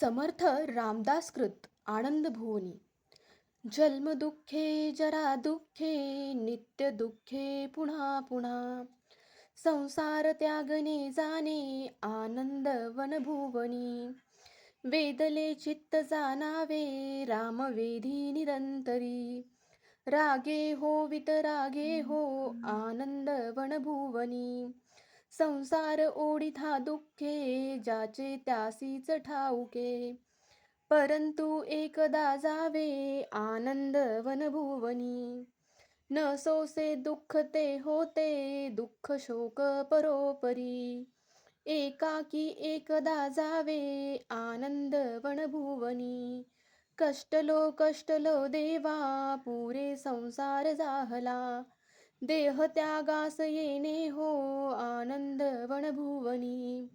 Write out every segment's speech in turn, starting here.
समर्थ रामदासकृत आनंद भुवनी जन्म दुःखे जरा दुःखे नित्य दुःखे पुन्हा पुन्हा. संसार त्यागने जाणे आनंद वनभुवनी. वेदले चित्त जाणावे रामवेधी निरंतरी. रागे हो वितरागे हो आनंद वनभुवनी. संसार ओढिथा दुःखे ज्याचे त्यासीच ठाऊके. परंतु एकदा जावे आनंद वनभुवनी. न सोसे दुःख ते होते दुःख शोक परोपरी. एकाकी एकदा जावे आनंद वनभुवनी. कष्टलो कष्टलो देवा पुरे संसार जाहला. देह त्यागास येणे हो आनंद वनभुवनी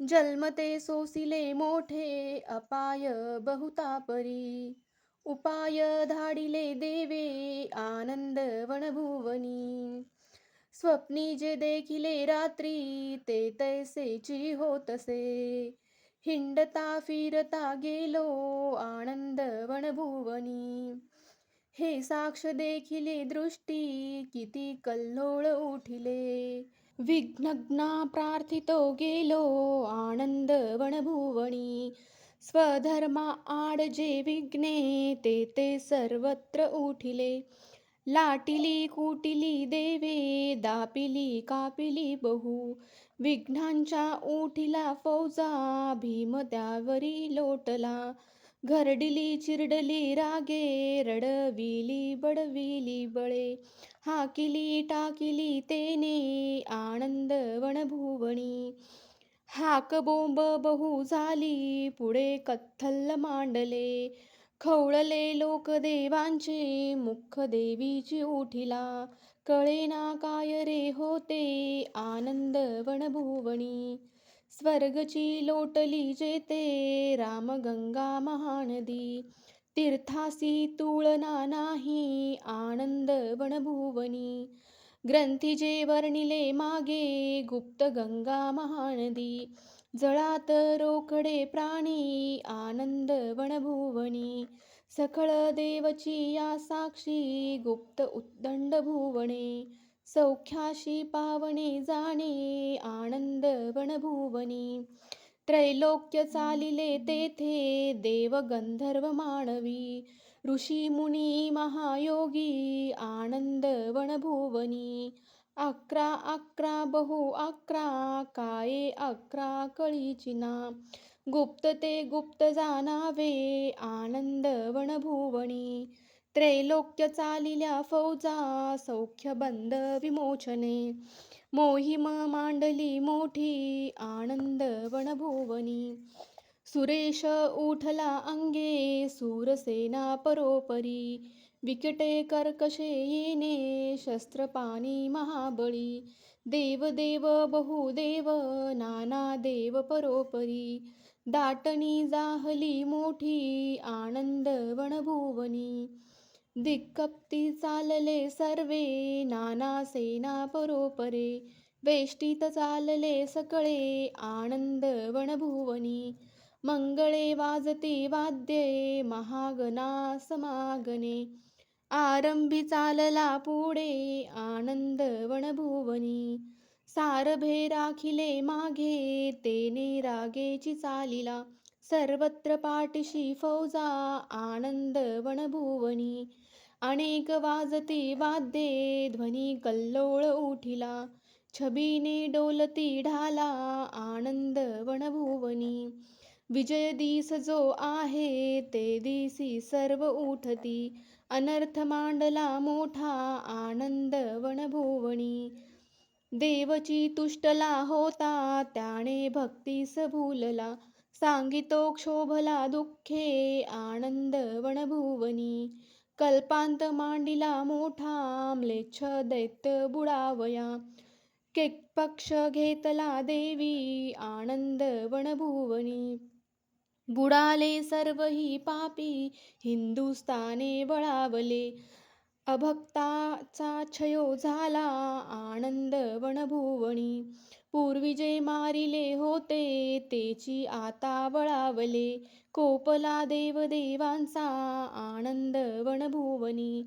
जन्मते सोसिले मोठे, अपाय बहुतापरी। उपाय धाडिले देवे आनंद वनभुवनी स्वप्नी जे देखिले रात्री, ते तैसेची होतसे। हिंडता फिरता गेलो आनंद वनभुवनी हे साक्ष देखिले दृष्टी किती कल्लोळ उठिले. विघ्नग्ना प्रार्थितो गेलो आनंद वनभुवणी स्वधर्मा आड जे विघ्ने ते ते सर्वत्र उठिले. लाटिली कुटिली देवे दापिली कापिली बहु. विघ्नांच्या उठिला फौजा भीम त्यावरी लोटला. घरडिली चिरडली रागे रडविली बडविली बळे. हाकिली टाकिली तेने आनंद वणभुवणी हाक बोंब बहु झाली पुढे कथ्थल मांडले. खवळले लोक देवांचे मुख देवीची उठिला. कळेना काय रे होते आनंद वणभुवणी स्वर्गची लोटली जेते रामगंगा महानदी तीर्थासी तुळना नाही आनंद वनभुवनी. ग्रंथी जे वर्णिले मागे गुप्त गंगा महानदी जळात रोकडे प्राणी आनंद वनभुवनी. सकळ देवची या साक्षी गुप्त उद्दंड भुवने सौख्याशी पावणे जाणे आनंद वनभुवनी. त्रैलोक्य चालिले तेथे देव गंधर्व मानवी. ऋषी मुनी महायोगी आनंद वनभुवनी. अकरा अकरा बहु अकरा काये अकरा कळीचिना. गुप्त ते गुप्त जाणावे आनंद वनभुवनी. त्रैलोक्य चालिल्या फौजा सौख्य बंद विमोचने. मोहिम मांडली मोठी आनंद वनभुवनी. सुरेश उठला अंगे सूरसेना परोपरी. विकटे कर्कशे येणे शस्त्रपाणी महाबळी. देव देव बहुदेव नाना देव परोपरी. दाटणी जाहली मोठी आनंद वनभुवनी. दिक्कप्ती चालले सर्वे नाना सेना परोपरे. वेष्टीत चालले सकळे आनंद वनभुवनी. मंगळे वाजते वाद्ये महागना समागने आरंभी चालला पुढे आनंद वनभुवनी. सारभे राखिले मागे तेने रागेची चालिला. सर्वत्र पाठशी फौजा आनंद वनभुवनी. अनेक वाजती वाद्ये ध्वनी कल्लोळ उठिला. छबीने डोलती ढाला आनंद वनभुवनी. विजय दिस जो आहे ते दिसी सर्व उठती. अनर्थ मांडला मोठा आनंद वनभुवनी. देवची तुष्टला होता त्याने भक्तीस भूलला. सांगितो क्षोभला दुःखे आनंद वनभुवनी. कल्पांत मांडिला मोठा म्लेच्छ दैत्य बुडावया। केक पक्ष घेतला देवी आनंद वनभुवनी। बुडाले सर्व ही पापी हिंदुस्ताने बळावले अभक्ताचा छयो झाला आनंद वनभुवनी। पूर्वी जे मारिले होते तेची आता वळावले. कोपला देवदेवांचा आनंद वनभुवनी.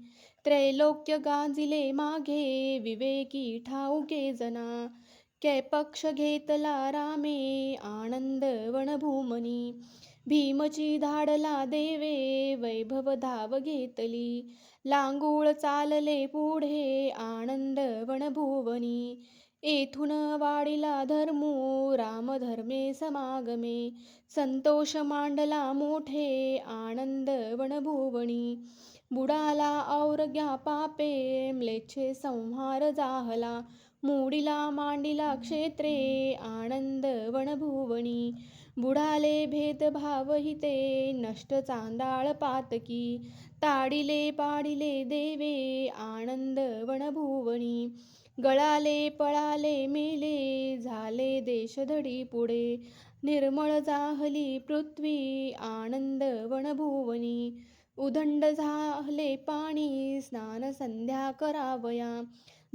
त्रैलोक्य गांजिले मागे विवेकी ठाऊके जना. कै पक्ष घेतला रामे आनंद वनभूमनी. भीमची धाडला देवे वैभव धाव घेतली. लांगूळ चालले पुढे आनंद वनभुवनी. येथून वाढीला धर्मो रामधर्मे समागमे. संतोष मांडला मोठे आनंद वनभुवनी. बुडाला औरग्या पापे म्लेच्छे संहार जाहला. मोडीला मांडिला क्षेत्रे आनंद वनभुवनी. बुडाले भेदभाव हिते नष्ट चांदाळ पातकी. ताडिले पाडिले देवे आनंद गळाले पळाले मेले झाले देशधडी पुढे. निर्मळ जाहली पृथ्वी आनंद वनभुवनी. उदंड झाले पाणी स्नान संध्या करावया.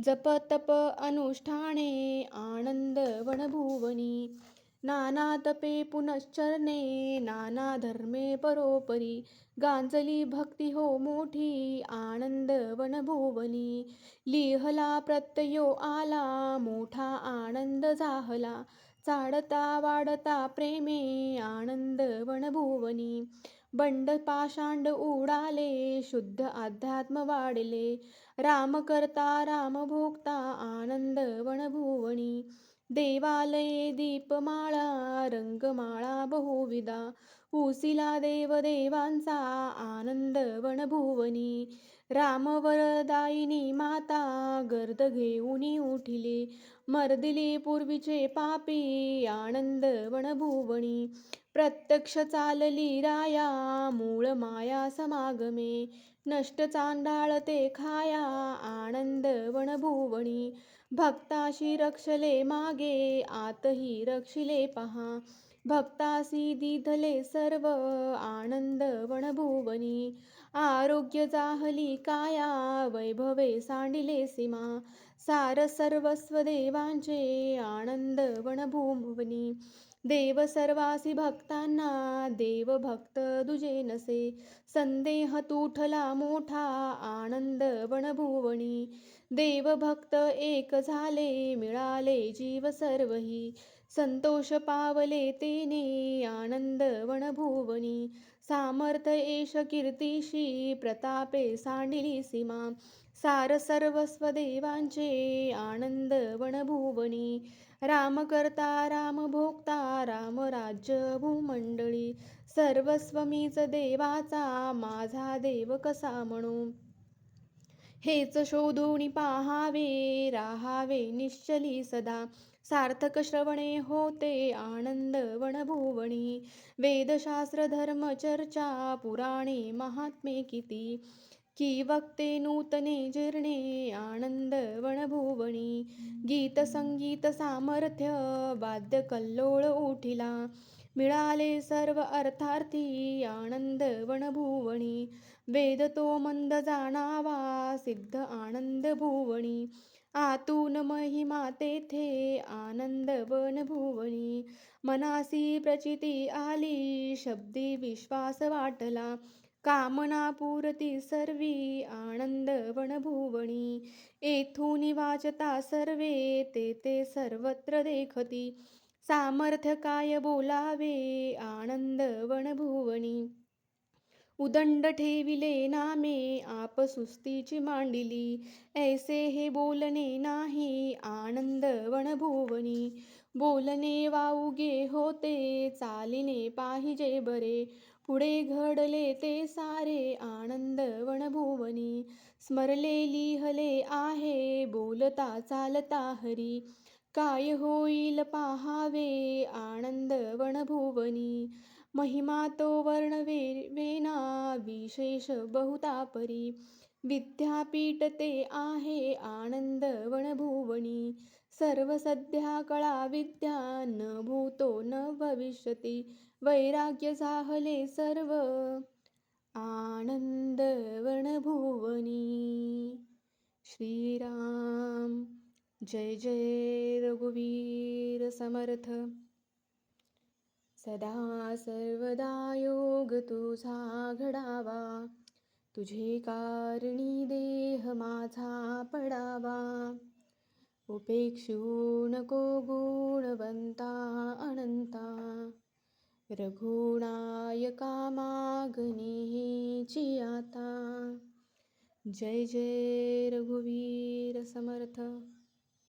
जप तप अनुष्ठाने आनंद वनभुवनी. नाना तपे पुनश्चरणे नाना धर्मे परोपरी गांजली भक्ती हो मोठी आनंद वनभुवनी लिहला प्रत्ययो आला मोठा आनंद झाला चाडता वाढता प्रेमे आनंद वनभुवनी बंड पाषांड उडाले शुद्ध अध्यात्म वाढले राम करता राम भोगता आनंद वनभुवनी देवालये दीपमाळा रंगमाळा बहुविधा. उसिला देवदेवांचा आनंद वनभुवनी. रामवरदायिनी माता गर्द घेऊन उठिले. मर्दिली पूर्वीचे पापी आनंद वनभुवनी. प्रत्यक्ष चालली राया मूळ माया समागमे. नष्ट चांडाळ ते खाया आनंद वनभुवनी. भक्ताशी रक्षले मागे आतही रक्षिले पहा. भक्तासी दिधले सर्व आनंद वनभुवनी. आरोग्य जाहली काया वैभवे सांडिले सीमा. सार सर्वस्व देवांचे आनंद वनभुवनी. देव सर्वासी भक्तांना देव भक्त दुजे नसे. संदेह तुठला मोठा आनंद वनभुवनी. देव भक्त एक झाले मिळाले जीव सर्वही. संतोष पावले तेने आनंद वनभुवनी. सामर्थ एष कीर्तिशी प्रतापे सांडिली सीमा सार सर्वस्व देवांचे आनंद वनभुवनी। राम करता राम भोगता राम राज्य भूमंडळी। सर्वस्व मीच देवाचा माझा देव कसा म्हणू? हेच शोधून पाहावे राहावे निश्चली सदा. सार्थक श्रवणे होते आनंद वनभुवनी. वेदशास्त्र धर्म चर्चा पुराणे महात्मे किती? की वक्ते नूतने जीर्णे आनंद वनभुवनी. गीत संगीत सामर्थ्य वाद्य कल्लोळ उठिला. मिळाले सर्व अर्थार्थी आनंद वनभुवणी वेद तो मंद जाणावा सिद्ध आनंद भुवणी आतून महिमा तेथे आनंद वनभुवनी. मनासी प्रचिती आली शब्दी विश्वास वाटला. कामना पूरती सर्वी आनंद वनभुवनी. येथून वाचता सर्वे ते ते सर्वत्र देखती. सामर्थ्य काय बोलावे? आनंद वनभुवनी. उदंड ठेविले नामे आप सुस्तीची मांडिली. ऐसे हे बोलणे नाही आनंद वनभुवनी. बोलणे वाऊगे होते चालिने पाहिजे बरे. पुढे घडले ते सारे आनंद वनभुवनी. स्मरले लिहले आहे बोलता चालता हरी. काय होईल पाहावे आनंद वनभुवनी. महिमा तो वर्णवे वेना विशेष बहुतापरी. विद्यापीठ ते आहे आनंद वनभुवनी. सर्व सध्या कळा विद्या न भूतो न भविष्यती. वैराग्य झाहले सर्व आनंद वनभुवनी. श्रीराम जय जय रघुवीर समर्थ. सदा सर्वदा योग तुझा घडावा. तुझे कारणी देह माझा पडावा. उपेक्षू नको गुणवंता अनंता. रघुनायका मागणी आता. जय जय रघुवीर समर्थ.